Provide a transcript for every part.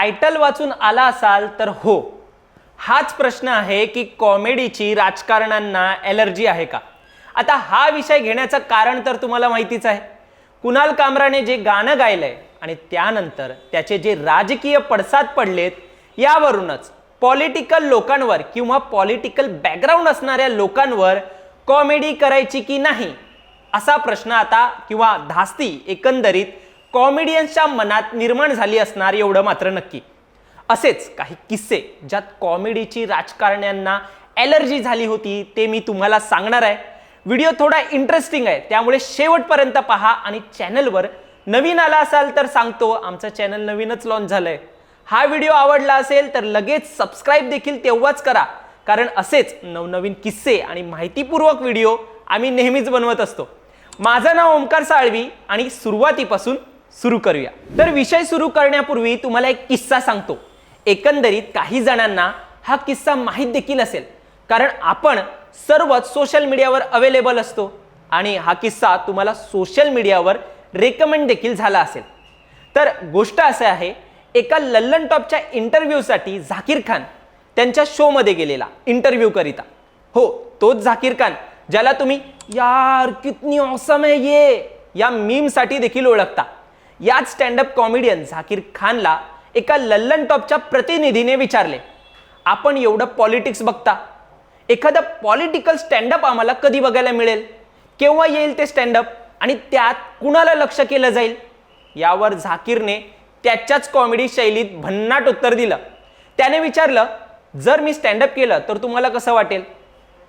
Title वाचून आला असाल तर हो. हाच प्रश्न आहे की कॉमेडीची राजकारणांना एलर्जी आहे का? आता हा विषय घेण्याचं कारण तर तुम्हाला माहितीच आहे. कुणाल कामराने जे गाणं गायलंय आणि त्यानंतर त्याचे जे राजकीय पडसाद पडलेत यावरूनच पॉलिटिकल लोकांवर किंवा पॉलिटिकल बॅकग्राऊंड असणाऱ्या लोकांवर कॉमेडी करायची की नाही? असा प्रश्न आता किंवा धास्ती एकंदरीत कॉमेडियन्सच्या मनात निर्माण झाली असणार एवढं मात्र नक्की. असेच काही किस्से ज्यात कॉमेडीची राजकारण्यांना ॲलर्जी झाली होती ते मी तुम्हाला सांगणार आहे. व्हिडिओ थोडा इंटरेस्टिंग आहे त्यामुळे शेवटपर्यंत पहा आणि चॅनलवर नवीन आला असाल तर सांगतो आमचं चॅनल नवीनच लॉन्च झालंय. हा व्हिडिओ आवडला असेल तर लगेच सबस्क्राईब देखील तेव्हाच करा कारण असेच नवनवीन किस्से आणि माहितीपूर्वक व्हिडिओ आम्ही नेहमीच बनवत असतो. माझं नाव ओमकार साळवी आणि सुरुवातीपासून सुरू करूया. तर विषय सुरू करण्यापूर्वी तुम्हाला एक किस्सा सांगतो. एकंदरीत काही जणांना हा किस्सा माहीत देखील असेल. कारण आपण सर्वच सोशल मीडियावर अवेलेबल असतो आणि हा किस्सा तुम्हाला सोशल मीडियावर रेकमेंड देखील झाला असेल. तर गोष्ट असं आहे एका लल्लन टॉपच्या इंटरव्ह्यूसाठी झाकीर खान त्यांच्या शोमध्ये गेलेला इंटरव्ह्यू करिता. हो तोच झाकीर खान ज्याला तुम्ही यार कितनी औसम है ये. या मीमसाठी देखील ओळखता. याच स्टँडअप कॉमेडियन झाकीर खानला एका लल्लन टॉपच्या प्रतिनिधीने विचारले आपण एवढं पॉलिटिक्स बघता? एखादं पॉलिटिकल स्टँडअप आम्हाला कधी बघायला मिळेल? केव्हा येईल ते स्टँडअप आणि त्यात कुणाला लक्ष केलं जाईल? यावर झाकीरने त्याच्याच कॉमेडी शैलीत भन्नाट उत्तर दिलं. त्याने विचारलं जर मी स्टँडअप केलं तर तुम्हाला कसं वाटेल?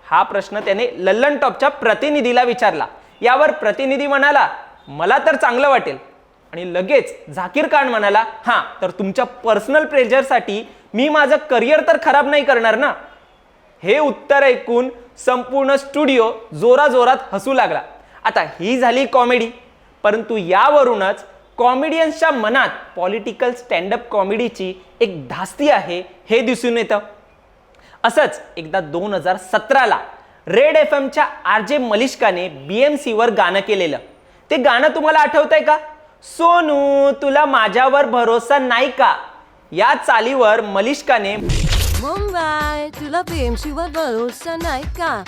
हा प्रश्न त्याने लल्लन टॉपच्या प्रतिनिधीला विचारला. यावर प्रतिनिधी म्हणाला मला तर चांगलं वाटेल. आणि लगेच झाकीर खान म्हणाला हां तर तुमच्या पर्सनल प्रेजरसाठी मी माझं करिअर तर खराब नाही करणार ना? हे उत्तर ऐकून संपूर्ण स्टुडिओ जोराजोरात हसू लागला. आता ही झाली कॉमेडी परंतु यावरूनच कॉमेडियन्सच्या मनात पॉलिटिकल स्टँडअप कॉमेडीची एक धास्ती आहे हे दिसून येतं. असंच एकदा दोन हजार सतराला रेड एफ एमच्या आर जे मलिष्काने बी एम सीवर गाणं केलेलं. ते गाणं तुम्हाला आठवतंय का? सोनू तुला माझ्यावर भरोसा नाही का? या चालीवर मलिष्काने मुंबई तुला प्रेमशिवाय भरोसा नाही का?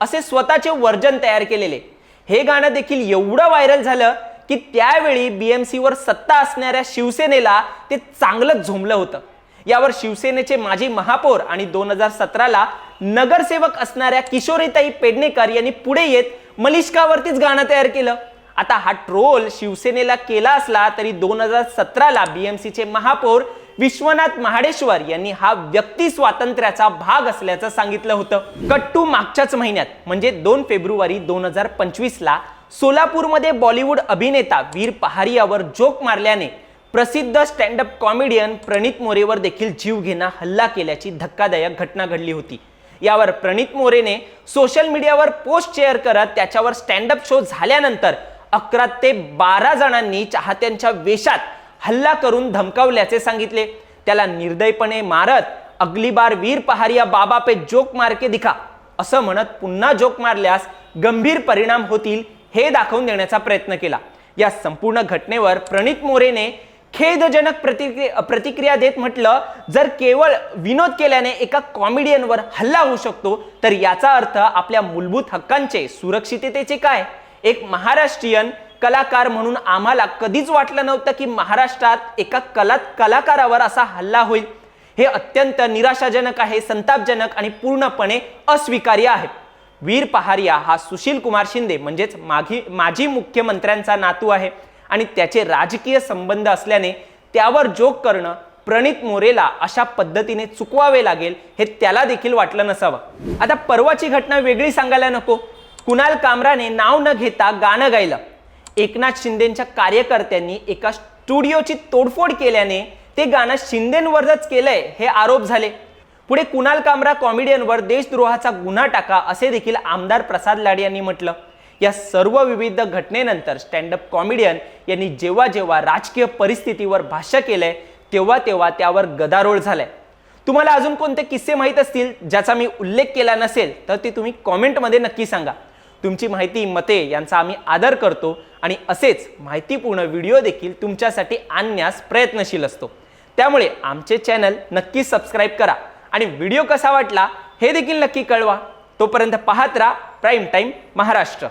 असे स्वतःचे वर्जन तयार केलेले. हे गाणं देखील एवढं व्हायरल झालं की त्यावेळी बीएमसीवर सत्ता असणाऱ्या शिवसेनेला ते चांगलंच झोंबलं होतं. यावर शिवसेनेचे माजी महापौर आणि दोन हजार सतराला नगरसेवक असणाऱ्या किशोरीताई पेडणेकर यांनी पुढे येत मलिष्कावरतीच गाणं तयार केलं. आता हा ट्रोल शिवसेनेला केला असला तरी दोन हजार सतराला बीएमसीचे महापौर विश्वनाथ महाडेश्वर यांनी हा व्यक्ती स्वातंत्र्याचा भाग असल्याचं सांगितलं होतं. कट्टू मागच्याच महिन्यात म्हणजे दोन फेब्रुवारी दोन हजार पंचवीसला सोलापूरमध्ये बॉलिवूड अभिनेता वीर पहारियावर जोक मारल्याने प्रसिद्ध स्टँडअप कॉमेडियन प्रणित मोरेवर देखील जीवघेणा हल्ला केल्याची धक्कादायक घटना घडली होती. यावर प्रणित मोरेने सोशल मीडियावर पोस्ट शेअर करत त्याच्यावर स्टँडअप शो झाल्यानंतर अकरा ते बारा जणांनी चाहत्यांच्या वेशात हल्ला करून धमकावल्याचे सांगितले. त्याला निर्दयपणे मारत अगली बार वीर पहारिया बाबा पे जोक मार के दिखा असं म्हणत पुन्हा जोक मारल्यास गंभीर परिणाम होतील हे दाखवून देण्याचा प्रयत्न केला. या संपूर्ण घटनेवर प्रणित मोरेने खेदजनक प्रतिक्रिया प्रतिक्रिया देत म्हटलं जर केवळ विनोद केल्याने एका कॉमेडियनवर हल्ला होऊ शकतो तर याचा अर्थ आपल्या मूलभूत हक्कांचे सुरक्षिततेचे काय? एक महाराष्ट्रीयन कलाकार म्हणून आम्हाला कधीच वाटलं नव्हतं की महाराष्ट्रात एका कला कलाकारावर असा हल्ला होईल. हे अत्यंत निराशाजनक आहे संतापजनक आणि पूर्णपणे अस्वीकार्य आहे. वीर पहारिया हा सुशील कुमार शिंदे म्हणजेच मागी माजी मुख्यमंत्र्यांचा नातू आहे आणि त्याचे राजकीय संबंध असल्याने त्यावर जोक करणं प्रणित मोरेला अशा पद्धतीने चुकवावे लागेल हे त्याला देखील वाटलं नसावं. आता परवाची घटना वेगळी सांगायला नको. कुणाल कामराने नाव न घेता गाणं गायलं. एकनाथ शिंदेच्या कार्यकर्त्यांनी एका स्टुडिओची तोडफोड केल्याने ते गाणं शिंदेंवरच केलंय हे आरोप झाले. पुढे कुणाल कामरा कॉमेडियनवर देशद्रोहाचा गुन्हा टाका असे देखील आमदार प्रसाद लाड यांनी म्हटलं. या सर्व विविध घटनेनंतर स्टँडअप कॉमेडियन यांनी जेव्हा जेव्हा राजकीय परिस्थितीवर भाष्य केलंय तेव्हा तेव्हा त्यावर गदारोळ झालाय. तुम्हाला अजून कोणते किस्से माहीत असतील ज्याचा मी उल्लेख केला नसेल तर ते तुम्ही कॉमेंटमध्ये नक्की सांगा. तुमची माहिती मते यांचा आम्ही आदर करतो आणि असेच माहितीपूर्ण व्हिडिओ देखील तुमच्यासाठी आणण्यास प्रयत्नशील असतो. त्यामुळे आमचे चॅनल नक्की सबस्क्राईब करा आणि व्हिडिओ कसा वाटला हे देखील नक्की कळवा. तोपर्यंत पाहत राहा प्राईम टाईम महाराष्ट्र.